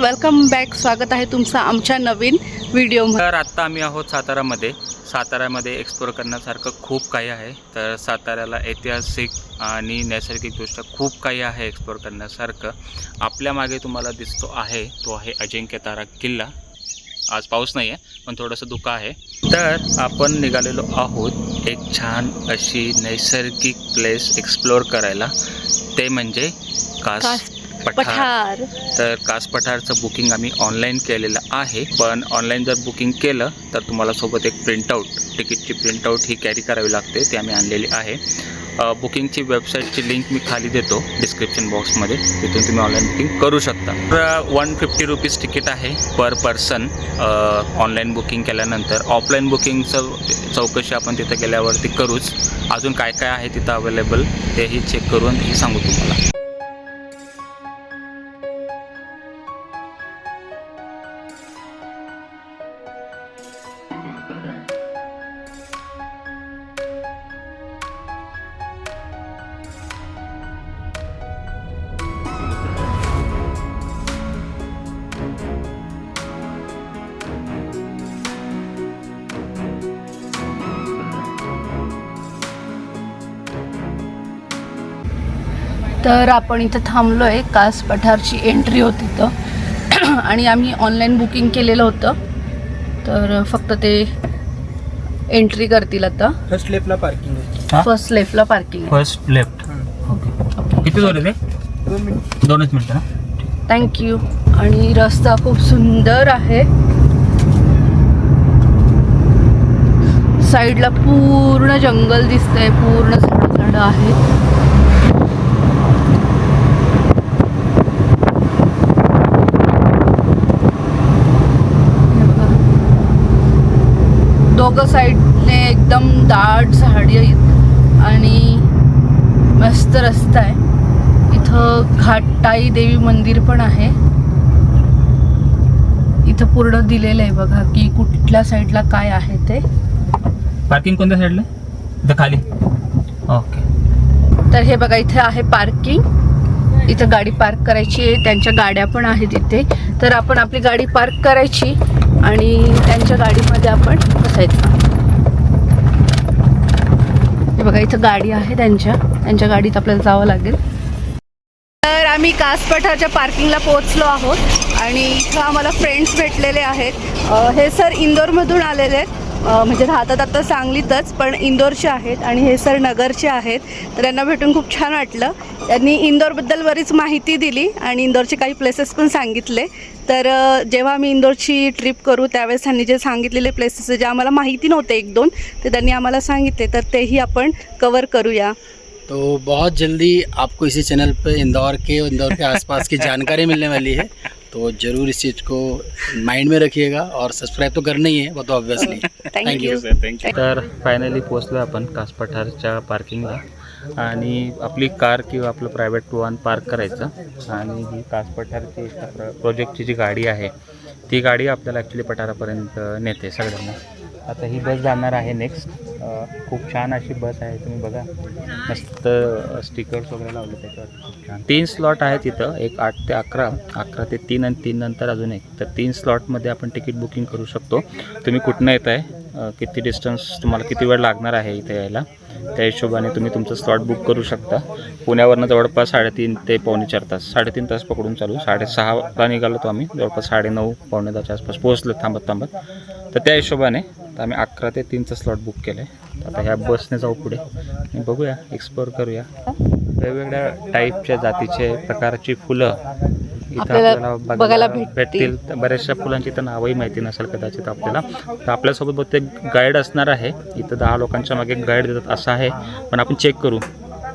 Welcome back स्वागत आहे तुमचं आमच्या नवीन व्हिडिओमध्ये तर आत्ता आम्ही आहोत सातारामध्ये. साताऱ्यामध्ये एक्सप्लोर करण्यासारखं खूप काही आहे. तर साताऱ्याला ऐतिहासिक आणि नैसर्गिकदृष्ट्या खूप काही आहे एक्सप्लोर करण्यासारखं. आपल्या मागे तुम्हाला दिसतो आहे तो आहे अजिंक्य तारा किल्ला. आज पाऊस नाही आहे पण थोडंसं धुकं आहे. तर आपण निघालेलो आहोत एक छान अशी नैसर्गिक प्लेस एक्सप्लोर करायला. ते म्हणजे कास पठार. तर कास पठारचं बुकिंग आम्ही ऑनलाईन केलेलं आहे. पण ऑनलाईन जर बुकिंग केलं तर तुम्हाला सोबत एक प्रिंटआउट तिकीटची प्रिंटआउट ही कॅरी करावी लागते. ती आम्ही आणलेली आहे. बुकिंगची वेबसाईटची लिंक मी खाली देतो डिस्क्रिप्शन बॉक्समध्ये तिथून तुम्ही ऑनलाईन बुकिंग करू शकता. तर वन फिफ्टी रुपीज तिकीट आहे पर पर्सन ऑनलाईन बुकिंग केल्यानंतर. ऑफलाईन बुकिंगचं चौकशी आपण तिथं गेल्यावरती करूच. अजून काय काय आहे तिथं अवेलेबल तेही चेक करून ही सांगू तुम्हाला. तर आपण इथं थांबलो आहे कास पठारची एंट्री होती इथं. आणि आम्ही ऑनलाईन बुकिंग केलेलं होतं. तर फक्त ते एंट्री करतील आता. फर्स्ट लेफ्टला पार्किंग आहे. हा? फर्स्ट लेफ्टला पार्किंग आहे. फर्स्ट लेफ्ट ओके किती झाले ते? दोन मिनिट. दोनच मिनटं थँक्यू आणि रस्ता खूप सुंदर आहे. साईडला पूर्ण जंगल दिसतंय. पूर्ण झाडं झाडं आहेत हे बघा. दोघं साईडने एकदम दाट झाडी आहेत आणि मस्त रस्ता आहे. इथं घाटाई देवी मंदिर पण आहे. इथं पूर्ण दिलेलं आहे बघा की कुठल्या साईडला काय आहे ते. पार्किंग कोणत्या साईडला इथं खाली. ओके तर हे बघा इथे आहे पार्किंग इथं गाडी पार्क करायची आहे. त्यांच्या गाड्या पण आहेत इथे. तर आपण आपली गाडी पार्क करायची. आणि त्यांच्या गाडीमध्ये आपण बसायचं. बघा इथं गाडी आहे त्यांच्या. त्यांच्या गाडीत आपल्याला जावं लागेल. तर आम्ही कासपठाच्या पार्किंगला पोहोचलो आहोत आणि इथं आम्हाला फ्रेंड्स भेटलेले आहेत. हे सर इंदोरमधून आलेले आहेत. म्हणजे राहतात आता सांगलीतच पण इंदोरचे आहेत आणि हे सर नगरचे आहेत. तर त्यांना भेटून खूप छान वाटलं. त्यांनी इंदोरबद्दल बरीच माहिती दिली आणि इंदोरचे काही प्लेसेस पण सांगितले. तर जेव्हा आम्ही इंदोरची ट्रिप करू त्यावेळेस त्यांनी जे सांगितलेले प्लेसेस जे आम्हाला माहिती नव्हते एक दोन ते त्यांनी आम्हाला सांगितले. तर तेही आपण कवर करूया. तो बहुत जल्दी आपको इसी चैनल पे इंदौर के इंदौर के आसपास की जानकारी मिलने वाली है। तो जरूर इस चीज़ को माइंड में रखिएगा और सब्सक्राइब तो करना ही है वो तो ऑब्वियसली थँक्यू तर फायनली पोचलो आपण कास पठारच्या पार्किंगला आणि आपली कार किंवा आपलं प्रायव्हेट वाहन पार्क करायचं. आणि ही कास पठारची प्र- प्रोजेक्टची जी गाडी आहे ती गाडी आपल्याला ॲक्च्युली पठारापर्यंत नेते सगळ्यांना. आता ही बस जाणार आहे नेक्स्ट खूप छान अशी बस आहे तुम्ही बघा. मस्त स्टिकर्स वगैरे लावले त्याच्यावर. खूप छान. तीन स्लॉट आहेत इथं एक आठ ते अकरा अकरा ते तीन आणि तीन नंतर अजून एक. तर तीन स्लॉटमध्ये आपण तिकीट बुकिंग करू शकतो. तुम्ही कुठनं येत आहे किती डिस्टन्स तुम्हाला किती वेळ लागणार आहे इथे यायला? त्या हिशोबाने तुम्ही तुमचं स्लॉट बुक करू शकता. पुण्यावरनं जवळपास साडेतीन ते पावणे चार तास साडेतीन तास पकडून चालू. साडेसहाला निघालो तो आम्ही जवळपास साडेनऊ पावणे दहाच्या आसपास पोहोचलो थांबत थांबत. तर त्या हिशोबाने तर आम्ही अकरा ते तीनचं स्लॉट बुक केलं आहे आता ह्या बसने जाऊ पुढे. बघूया एक्सप्लोअर करूया. वेगवेगळ्या टाईपच्या जातीचे प्रकारची फुलं इथं आपल्याला बघायला भेटतील. बऱ्याचशा फुलांची तर नावही माहिती नसेल कदाचित आपल्याला. तर आपल्यासोबत बहुतेक गाईड असणार आहे. इथं दहा लोकांच्या मागे गाईड देतात असं आहे. पण आपण चेक करू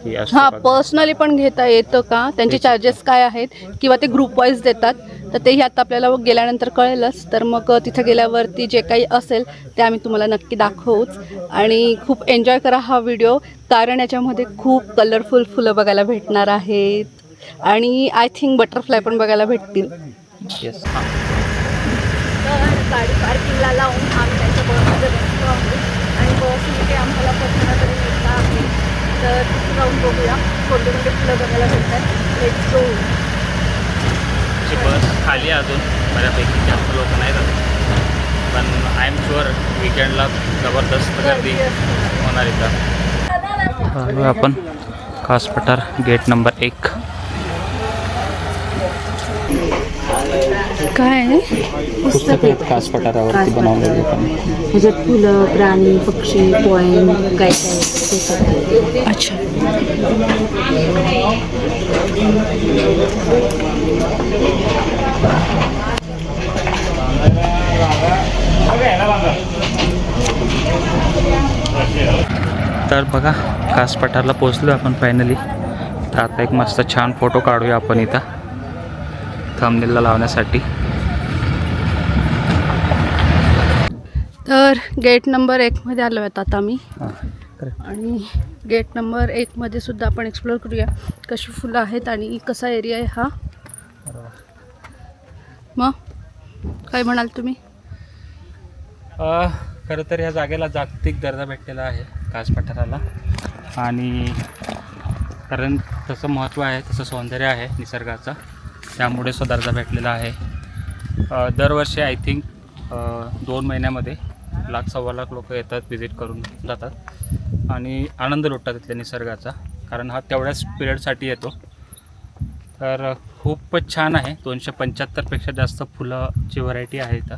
की हां. पर्सनली पण घेता येतं का? त्यांचे चार्जेस काय आहेत? किंवा ते ग्रुप वाईज देतात? तर तेही आता आपल्याला गेल्यानंतर कळेलच. तर मग तिथं गेल्यावरती जे काही असेल ते आम्ही तुम्हाला नक्की दाखवूच. आणि खूप एन्जॉय करा हा व्हिडिओ कारण याच्यामध्ये खूप कलरफुल फुलं बघायला भेटणार आहेत. आणि आय थिंक बटरफ्लाय पण बघायला भेटतील. Yes. तर गाडी पार्किंगला लावून आम्ही त्यांच्या बसमध्ये बसलो आहोत आणि आम्हाला आहे तर तिथे जाऊन बघूया. कोणते कोणते फुलं बघायला भेटतात. लेट्स गो की बस खाली आहे अजून. बऱ्यापैकी जास्त लोक नाही जात पण आय एम शुअर विकेंडला जबरदस्त गर्दी होणार इथं. आपण कास पठार गेट नंबर एक. काय आहे? पुस्तक आहेत कास पठारावरती बनवलेले पण. ह्याच्यात फुलं प्राणी पक्षी पॉईंट काय काय ते सगळं. अच्छा. तर बघा कास पठारला पोचलो आपण फायनली तर आता एक मस्त छान फोटो काढूया आपण इथं. थंबनेलला लावण्यासाठी. तर गेट नंबर एकमध्ये आलो आहेत आता आम्ही. हां. आणि गेट नंबर एकमध्ये सुद्धा आपण एक्सप्लोअर करूया कशी फुलं आहेत आणि कसा एरिया आहे हा. मग काय म्हणाल तुम्ही? अ, खरं तर ह्या जागेला जागतिक दर्जा भेटलेला आहे कास पठाराला. आणि कारण तसं महत्त्व आहे तसं सौंदर्य आहे निसर्गाचं त्यामुळे तो दर्जा भेटलेला आहे. अ, दरवर्षी आय थिंक दोन महिन्यामध्ये लाख सव्वा लाख लोक येतात व्हिजिट करून जातात. आणि आनंद लुटतात इथल्या निसर्गाचा कारण हा तेवढ्याच पिरियडसाठी येतो. तर खूपच छान आहे. दोनशे पंच्याहत्तरपेक्षा जास्त फुलाची व्हरायटी आहे इथं.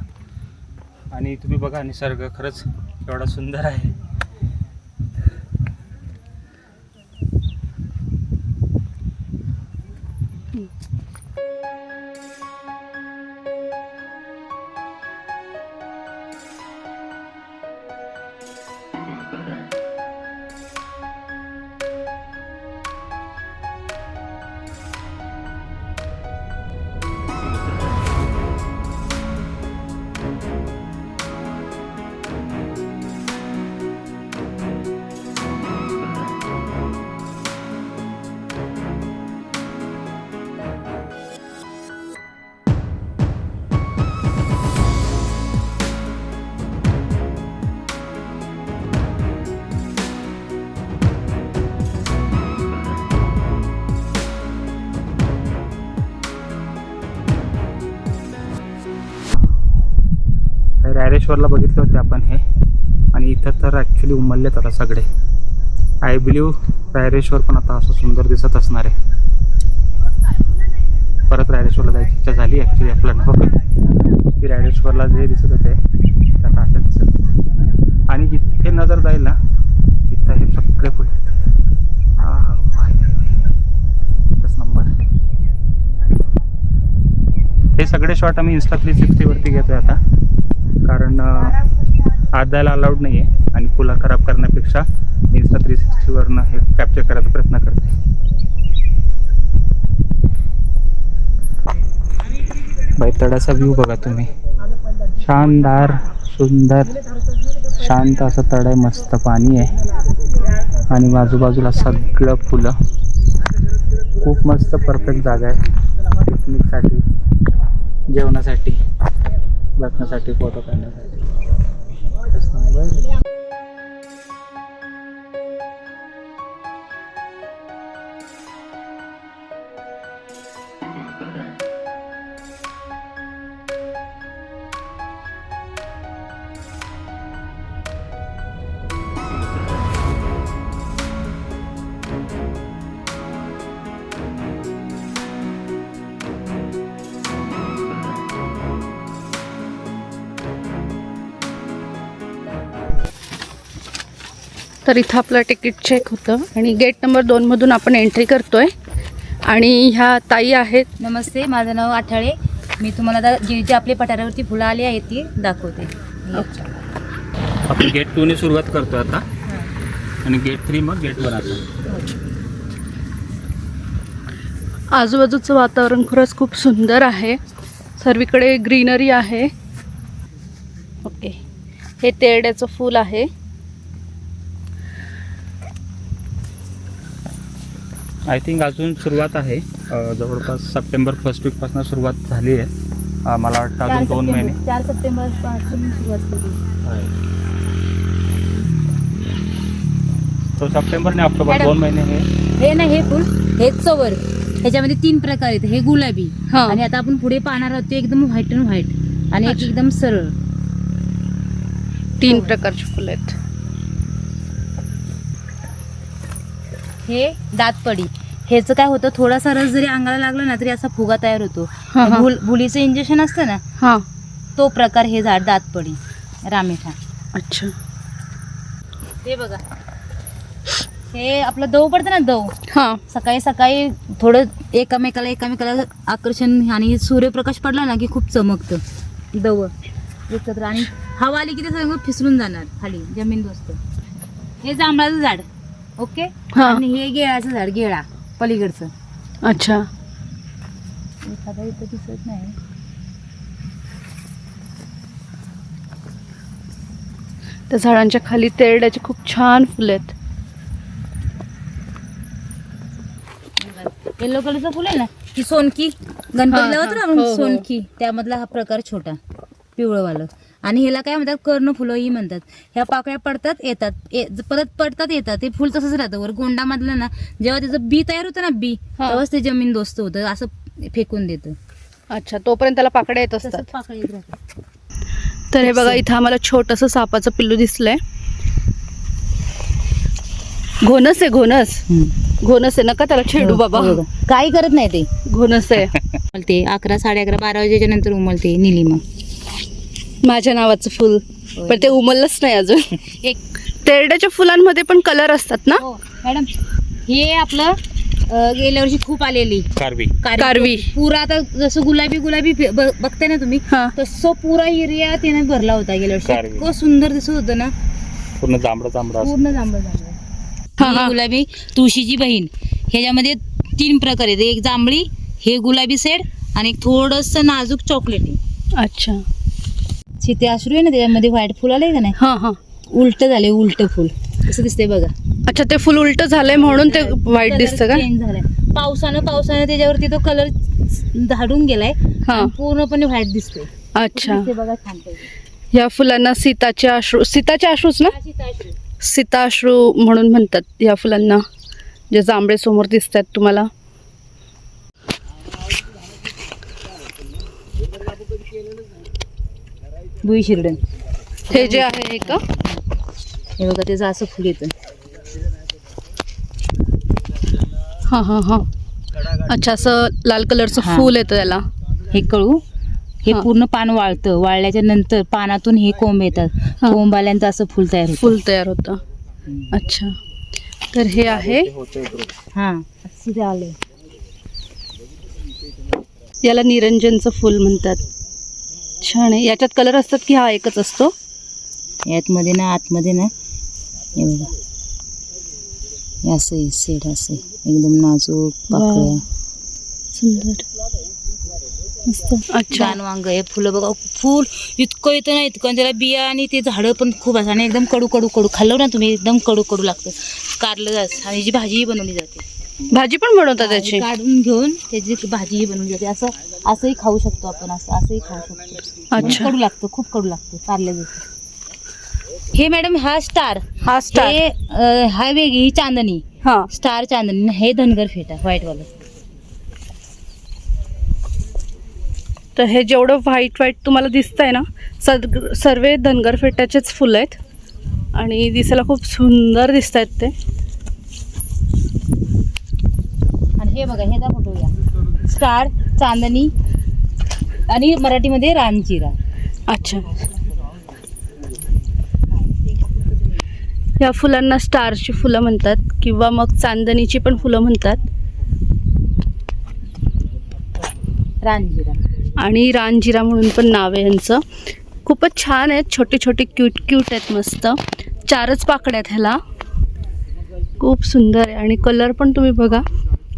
आणि तुम्ही बघा निसर्ग खरंच एवढा सुंदर आहे. महाबळेश्वरला बघितले होते आपण हे. आणि इथं तर ॲक्च्युली उमललेत आता सगळे. आय बिलीव्ह रायरेश्वर पण आता असं सुंदर दिसत असणार आहे. परत रायरेश्वरला जायची इच्छा झाली ॲक्च्युली आपल्याला. हो ओके की? रायरेश्वरला जे दिसत होते ते आता अशा दिसत आणि जिथे नजर जाईल ना तिथं हे सगळे फुले एकच नंबर. हे सगळे शॉट आम्ही इन्स्टा थ्री सिक्स्टीवरती घेतोय आता. कारण आत जायला अलाउड नाही आहे आणि फुलं खराब करण्यापेक्षा इन्स्टा थ्री सिक्स्टीवरनं हे कॅप्चर करायचा प्रयत्न करते. बैतडाचा व्ह्यू बघा तुम्ही. शानदार सुंदर शांत असं तळ आहे मस्त पाणी आहे. आणि बाजूबाजूला सगळं फुलं. खूप मस्त परफेक्ट जागा आहे. पिकनिकसाठी जेवणासाठी. बसण्यासाठी फोटो काढण्यासाठी. तर इथं आपलं तिकीट चेक होतं. आणि गेट नंबर दोनमधून आपण एंट्री करतोय. आणि ह्या ताई आहेत. नमस्ते माझं नाव आठाळे. मी तुम्हाला आता जे जे आपले पठारावरती फुलं आली आहेत ती दाखवते. आपण गेट टूने सुरुवात करतो आता. आणि गेट थ्री मग गेट वन आता. आजूबाजूचं वातावरण खरंच खूप सुंदर आहे. सर्वीकडे ग्रीनरी आहे. ओके हे तेरड्याचं फूल आहे. आय थिंक अजून सुरुवात आहे. जवळपास सप्टेंबर फर्स्ट वीकपासून सुरुवात झाली आहे. मला वाटतं अजून दोन महिने. चार सप्टेंबरपासून सुरुवात केली. तो सप्टेंबर आणि ऑक्टोबर. दोन महिने हे हे ना हे फुल हेच वर ह्याच्यामध्ये तीन प्रकार आहेत. हे गुलाबी. हा. आणि आता आपण पुढे पाहणार आहोत ते एकदम व्हाईट अँड व्हाईट आणि एक. एकदम सरळ. तीन प्रकारची फुलं आहेत. हे दातपडी. ह्याचं काय होतं थोडासा रस जरी अंगाला लागला ना तरी असा फुगा तयार होतो. हा, हा. भुल भुलीचं इंजेक्शन असतं ना हां. तो प्रकार हे झाड दातपडी रामेठा. अच्छा. हे बघा. हे आपलं दव पडतं ना दव. हां. सकाळी सकाळी थोडं एकामेकाला एकामेकाला आकर्षण आणि सूर्यप्रकाश पडला ना की खूप चमकतं. दव. एकत्र आणि हवा आली की ते सगळं फिसलून जाणार खाली जमीन दोस्त हे जांभळाचं झाड. ओके? हा. आणि हे गेळाचं झाड गेळा पलीकडचं. अच्छा. एखादा इथं दिसत नाही. त्या झाडांच्या खाली तेरड्याची खूप छान फुलं आहेत. येलो कलरचं फुल आहे ना? ती सोनकी. हा, गणपतीला होतं ना हा. आपण हो, हो. सोनकी. त्यामधला हा प्रकार छोटा. पिवळंवालं आणि ह्याला काय म्हणतात? कर्ण फुलंही म्हणतात. ह्या पाकळ्या पडतात येतात. परत पडतात येतात. ते फुल तसंच राहतं. वर गोंडामधलं ना जेव्हा त्याचं बी तयार होतं ना बी हा. तेव्हाच ते जमीन दोस्त होतं. असं फेकून देतं. अच्छा तोपर्यंत त्याला पाकड्या येत असतात. तसंच पाकळी येत राहतात. तर हे बघा इथं आम्हाला छोटंसं सापाचं पिल्लू दिसलंय. घोनस आहे घोनस. घोनस आहे नका त्याला छेडू बाबा. हो बघा. काही करत नाही ते. घोनस आहे. उमलते. अकरा साडे अकरा बारा वाजेच्या नंतर उमलते निलिमा. माझ्या नावाचं फुल. पण ते उमललंच नाही अजून. एक तेरड्याच्या फुलांमध्ये पण कलर असतात ना? हो मॅडम हे आपलं अं, गेल्या वर्षी खूप आलेली. कारवी. कारवी. पुरा आता जसं गुलाबी गुलाबी फे- ब- बघताय ना तुम्ही हा. तसं पुरा एरिया त्याने भरला होता गेल्या वर्षी. कारवी. इतकं सुंदर दिसत होतं ना. पूर्ण जांभळा जांभळा. पूर्ण जांभळ जांभळ. हा, ही हा. गुलाबी तुळशीची बहीण. ह्याच्यामध्ये तीन प्रकार आहेत. एक जांभळी हे गुलाबी सेड आणि एक थोडस नाजूक चॉकलेटी अच्छा. सीते अश्रू आहे ना त्याच्यामध्ये व्हाईट फुल आलंय का नाही? हा हा. उलट झाले उलट फुल. कसं दिसतंय बघा. अच्छा ते फुल उलट झालंय म्हणून ते व्हाईट दिसतं का? झालाय. पावसानं पावसानं त्याच्यावरती तो कलर झाडून गेलाय हा. पूर्णपणे व्हाईट दिसतोय. अच्छा. दिसते बघा छान. या फुलांना सीताचे अश्रू सीताचे अश्रूच ना. सीताश्रू म्हणून म्हणतात या फुलांना. जे जांभळे समोर दिसत आहेत तुम्हाला. भुई शिरडण हे जे आहे हे का? हे बघा त्याचं असं फुल येतं. हा हा हा. अच्छा असं लाल कलरचं हा. फूल येतं त्याला. हे कळू? हे हा. पूर्ण पान वाळतं. वाळल्याच्या नंतर पानातून हे कोंब येतात. हा. कोंब आल्यानंतर असं फुल तयार होतं. फूल तयार होतं. अच्छा. तर हे आहे? हा. असं ते आलंय. याला निरंजनचं फूल म्हणतात. छान आहे. याच्यात कलर असतात की हा एकच असतो? यातमध्ये ना आतमध्ये ना हे बघा. असं आहे सेड असं आहे. एकदम नाजूक पाकळ्या. सुंदर. अच्छा. छान वांग आहे फुलं बघा. फुल इतकं येतं ना इतकं. आणि त्याला बिया आणि ते झाडं पण खूप असतात. आणि एकदम कडू कडू कडू. खाल्लं ना तुम्ही एकदम कडू कडू लागतं. कारलं जात. आणि जी भाजीही बनवली जाते. भाजी पण बनवतात त्याची. काढून घेऊन त्याची भाजीही बनवली जाते असं असंही खाऊ शकतो आपण असं असंही खाऊ शकतो. अच्छा. कडू लागतं खूप कडू लागतं कारलं जातं. हे मॅडम हा स्टार. हा स्टार. हे अं, हा वेगळी ही चांदणी. हा. स्टार चांदणी. हे धनगर फेटा व्हाईटवालं. तर हे जेवढं व्हाईट व्हाईट तुम्हाला दिसतंय ना सद सर्व धनगर फेट्याचेच फुलं आहेत. आणि दिसायला खूप सुंदर दिसत आहेत ते आणि हे बघा हे दा फोटो या स्टार चांदणी आणि मराठीमध्ये रानचिरा अच्छा. या फुलांना स्टारची फुलं म्हणतात किंवा मग चांदणीची पण फुलं म्हणतात. रानजिरा. आणि रानजिरा म्हणून पण नाव आहे यांचं खूपच छान आहेत छोटे छोटे क्यूट क्यूट आहेत मस्त. चारच पाकड्या आहेत ह्याला. खूप सुंदर आहे. आणि कलर पण तुम्ही बघा.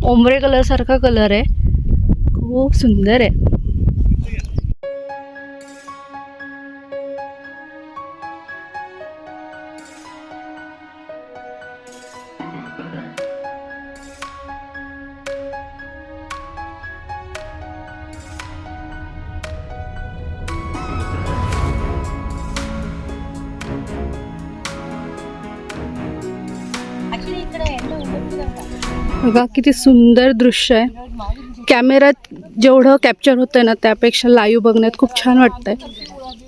ओंबरे कलरसारखा कलर आहे. खूप सुंदर आहे. बघा किती सुंदर दृश्य आहे. कॅमेऱ्यात जेवढं कॅप्चर होतं आहे ना त्यापेक्षा लाईव्ह बघण्यात खूप छान वाटतंय.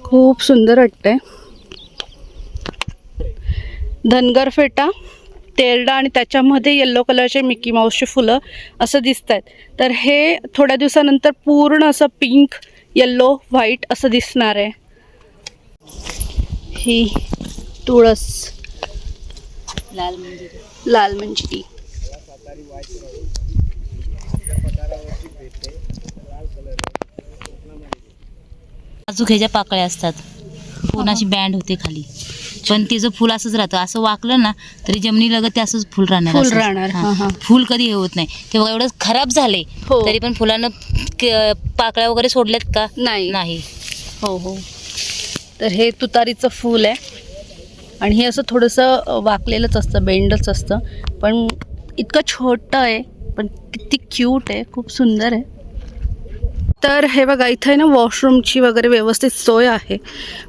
खूप सुंदर वाटतंय. धनगर फेटा तेरडा आणि त्याच्यामध्ये येल्लो कलरचे मिकी माऊसचे फुलं असं दिसत आहेत तर हे थोड्या दिवसानंतर पूर्ण असं पिंक येल्लो व्हाईट असं दिसणार आहे. ही तुळस. लाल मंजिरी. लाल मंजिरी. नाजूक ह्याच्या पाकळ्या असतात. पूर्णाची बँड होते खाली. पण तिचं फुल असंच राहतं. असं वाकलं ना तरी जमिनी लगत ते असंच फुल राहणार फुल असंच. राहणार, हा. हा, हा. फुल कधी हे होत नाही. ते बघा एवढं खराब झाले हो. तरी पण फुलानं क- पाकळ्या वगैरे सोडल्यात का? नाही. नाही. हो हो. तर हे तुतारीचं फूल आहे. आणि हे असं थोडंसं वाकलेलंच असतं बेंडच असतं. पण इतकं छोटं आहे पण किती क्यूट आहे खूप सुंदर आहे. तर हे बघा इथं आहे ना वॉशरूमची वगैरे व्यवस्थित सोय आहे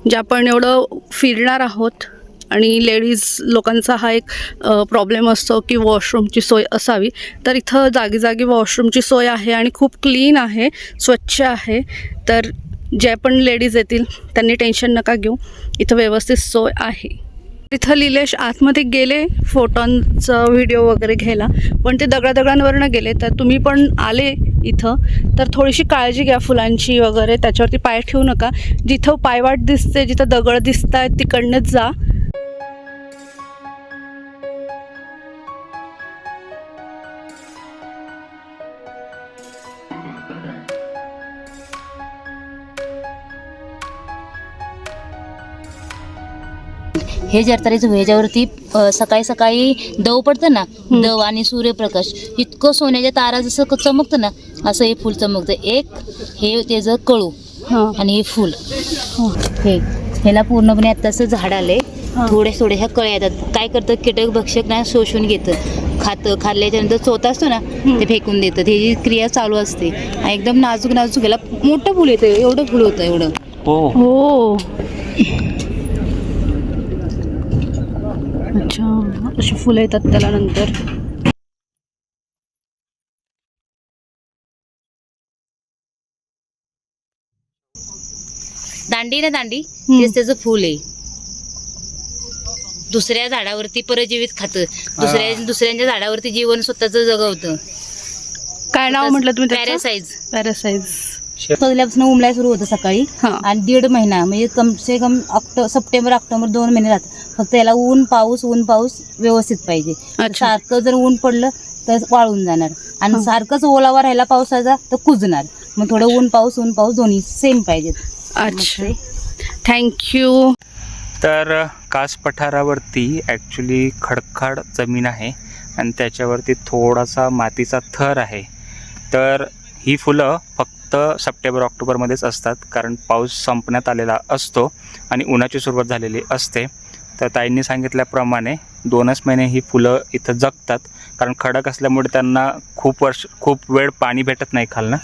जे आपण एवढं फिरणार आहोत. आणि लेडीज लोकांचा हा एक प्रॉब्लेम असतो की वॉशरूमची सोय असावी. तर इथं जागी जागी वॉशरूमची सोय आहे आणि खूप क्लीन आहे स्वच्छ आहे. तर जे पण लेडीज येतील त्यांनी टेन्शन नका घेऊ. इथं व्यवस्थित सोय आहे. तिथं लिलेश आतमध्ये गेले फोटोंचा व्हिडिओ वगैरे घ्यायला. पण ते दगडादगडांवरनं गेले तर तुम्ही पण आले इथं. तर थोडीशी काळजी घ्या फुलांची वगैरे त्याच्यावरती पाय ठेवू नका. जिथं पायवाट दिसते जिथं दगड दिसत आहेत तिकडनंच जा. हे जरतारीचं ह्याच्यावरती सकाळी सकाळी दव पडतं ना दव आणि सूर्यप्रकाश इतकं सोन्याच्या तारा जसं चमकतं ना असं हे फुल चमकतं. एक हे त्याचं कळू हां. आणि हे फुल. हे. ह्याला पूर्णपणे आता असं झाड आले हा. थोडे थोडे ह्या कळ्या येतात. काय करतं कीटक भक्षक ना शोषून घेतं. खातं खाल्ल्याच्यानंतर चोथा असतो ना ते फेकून देतं. ही क्रिया चालू असते. आणि एकदम नाजूक नाजूक याला मोठं फुल येतं. एवढं फुल होतं एवढं. हो हो अच्छा. अशी फुलं येतात त्याला नंतर. दांडी ना दांडी. तेच त्याचं फुल आहे. दुसऱ्या झाडावरती परजीवित खातं. दुसऱ्या दुसऱ्यांच्या झाडावरती जीवन स्वतःच जगवतं. काय नाव म्हटलं तुम्ही पॅरासाइज पॅरासाइज पहिल्यापासून उमलाय सुरू होतं सकाळी. आणि दीड महिना म्हणजे कम से कम ऑक्टो सप्टेंबर ऑक्टोबर दोन महिने राहतात. फक्त याला ऊन पाऊस ऊन पाऊस व्यवस्थित पाहिजे. अच्छा. सारखं जर ऊन पडलं तर वाळून जाणार. आणि. सारखंच ओलावा राहिला पावसाचा तर कुजणार. मग थोडं ऊन पाऊस ऊन पाऊस दोन्ही सेम पाहिजेत. अच्छा. ते- थँक्यू तर कास पठारावरती ॲक्च्युली खडखाड जमीन आहे आणि त्याच्यावरती थोडासा मातीचा थर आहे. तर ही फुलं फक्त सप्टेंबर ऑक्टोबरमध्येच असतात कारण पाऊस संपण्यात आलेला असतो आणि उन्हाची सुरुवात झालेली असते. तर ताईंनी सांगितल्याप्रमाणे दोनच महिने ही फुलं इथं जगतात. कारण खडक असल्यामुळे त्यांना खूप वर्ष खूप वेळ पाणी भेटत नाही खालनं.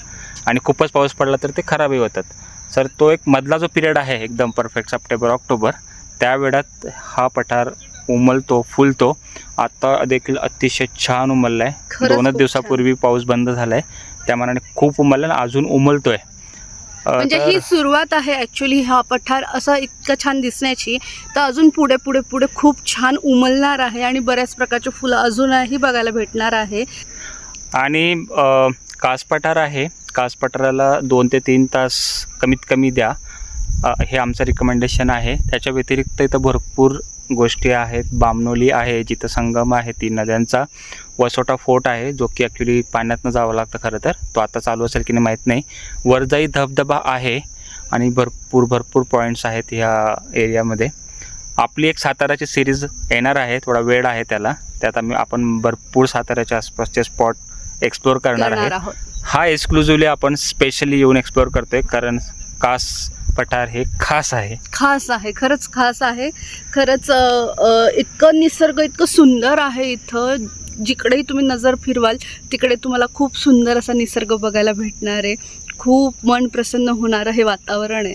आणि खूपच पाऊस पडला तर ते खराबही होतात. सर तो एक मधला जो पिरियड आहे एकदम परफेक्ट सप्टेंबर ऑक्टोबर त्या वेळात हा पठार उमलतो फुलतो. आता देखील अतिशय छान उमलला आहे दोनच दिवसापूर्वी पाऊस बंद झाला आहे त्या मानाने खूप उमलला आणि अजून उमलतोय. अ, म्हणजे ही सुरुवात आहे ॲक्च्युली हा पठार असा इतकं छान दिसण्याची. तर अजून पुढे पुढे पुढे खूप छान उमलणार आहे आणि बऱ्याच प्रकारची फुलं अजूनही बघायला भेटणार आहे. आणि कास पठार आहे. कास पठाराला दोन ते तीन तास कमीत कमी द्या. हे आमचं रिकमेंडेशन आहे. त्याच्या व्यतिरिक्त इथं भरपूर गोष्टी आहेत. बामनोली आहे जिथं संगम आहे तीन नद्यांचा. वसोटा फोर्ट आहे जो की ॲक्च्युली पाण्यातनं जावं लागतं खरं तर. तो आता चालू असेल की नाही माहीत नाही. वरजाई धबधबा आहे आणि भरपूर भरपूर पॉईंट्स आहेत ह्या एरियामध्ये आपली एक साताराची सिरीज येणार आहे थोडा वेळ आहे त्याला. त्यात आम्ही आपण भरपूर साताऱ्याच्या आसपासचे स्पॉट एक्सप्लोअर करणार आहे. हा एक्सक्लुझिव्हली आपण स्पेशली येऊन एक्सप्लोअर करतोय कारण कास पठार हे खास आहे. खास आहे खरंच खास आहे. खरंच इतकं निसर्ग इतकं सुंदर आहे इथं. जिकडेही तुम्ही नजर फिरवाल तिकडे तुम्हाला खूप सुंदर असा निसर्ग बघायला भेटणार आहे. खूप मन प्रसन्न होणारं हे वातावरण आहे.